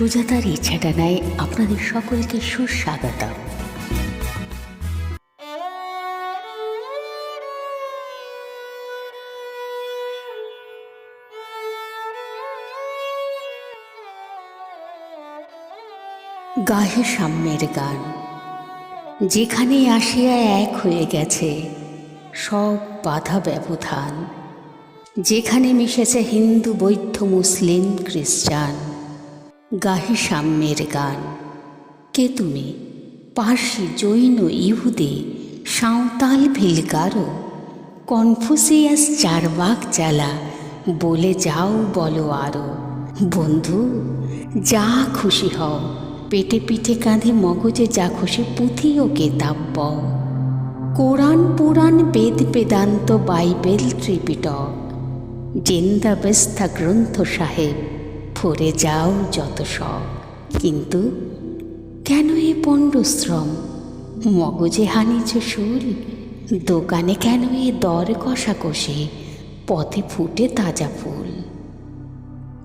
সুজাতার ইচ্ছাটা নেয় আপনাদের সকলকে সুস্বাগতম গাহে সাম্যের গান। যেখানে আসিয়া এক হয়ে গেছে সব বাধা ব্যবধান। যেখানে মিশেছে হিন্দু, বৌদ্ধ, মুসলিম, খ্রিস্টান। গাহে সাম্যের গান। কে তুমি? পার্সি, জৈন, ইহুদি, সাঁওতাল, ভিলগারো, কনফুসিয়াস, চারবাক চালা বলে যাও বলো আরও। বন্ধু, যা খুশি হও, পেটে পিঠে কাঁধে মগজে যা খুশি পুঁথি ও কেতাব্য কোরআন পুরাণ বেদ বেদান্ত বাইবেল ত্রিপিটক। জিন্দাবেস্তা গ্রন্থ সাহেব। ফরে যাও যত সব। কিন্তু কেন এ পণ্ডশ্রম? মগজে হানিছ শুল দোকানে কেন এ দর কষাকষি? পথে ফুটে তাজা ফুল।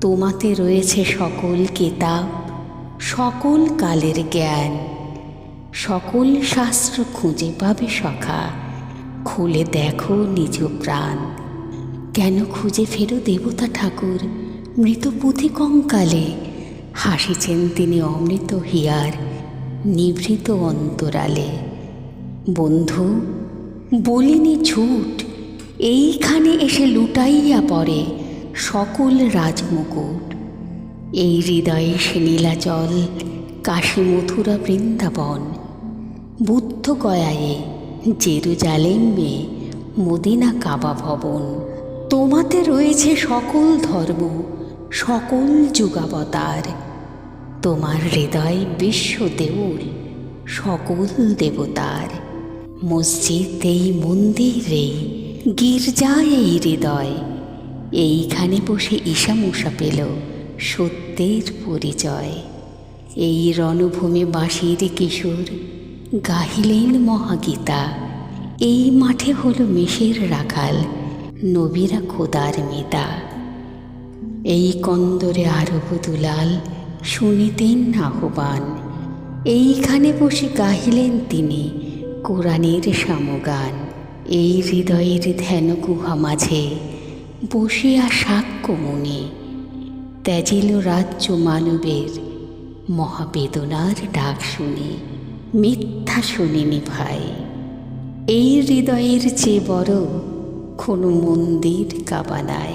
তোমাতে রয়েছে সকল কেতাব, সকল কালের জ্ঞান। সকল শাস্ত্র খুঁজে পাবে সখা। খুলে দেখো নিজ প্রাণ। কেন খুঁজে ফেরো দেবতা ঠাকুর? মৃত পুঁথি কঙ্কালে হাসিছেন তিনি অমৃত হিয়ার নিভৃত অন্তরালে। বন্ধু, বলিনি ঝুট এইখানে এসে লুটাইয়া পড়ে সকল রাজমুকুট। এই হৃদয়ে সে নীলাচল কাশী মথুরা বৃন্দাবন বুদ্ধ গয়ায়ে জেরুজালেম মে মদিনা কাবা ভবন। তোমাতে রয়েছে সকল ধর্ম সকল যুগাবতার। তোমার হৃদয় বিশ্ব দেউল সকল দেবতার। মসজিদ এই মন্দিরেই গির্জায় এই হৃদয়। এইখানে বসে ঈশা ঈশামূষা পেল সত্যের পরিচয়। এই রণভূমি বাঁশির কিশোর গাহিলেন মহাগীতা। এই মাঠে হলো মেষের রাখাল, নবীরা খোদার মিতা। এই কন্দরে আরব দুলাল শুনিতেন আহ্বান। এইখানে বসে গাহিলেন তিনি কোরআনের সামগান। এই হৃদয়ের ধ্যান গুহা মাঝে বসিয়া সাক্ষ্য মনে ত্যাজিল রাজ্য মানবের মহাবেদনার ডাক শুনে, মিথ্যা শুনিনি ভাই। এই হৃদয়ের চেয়ে বড় কোনো মন্দির কাবা নাই।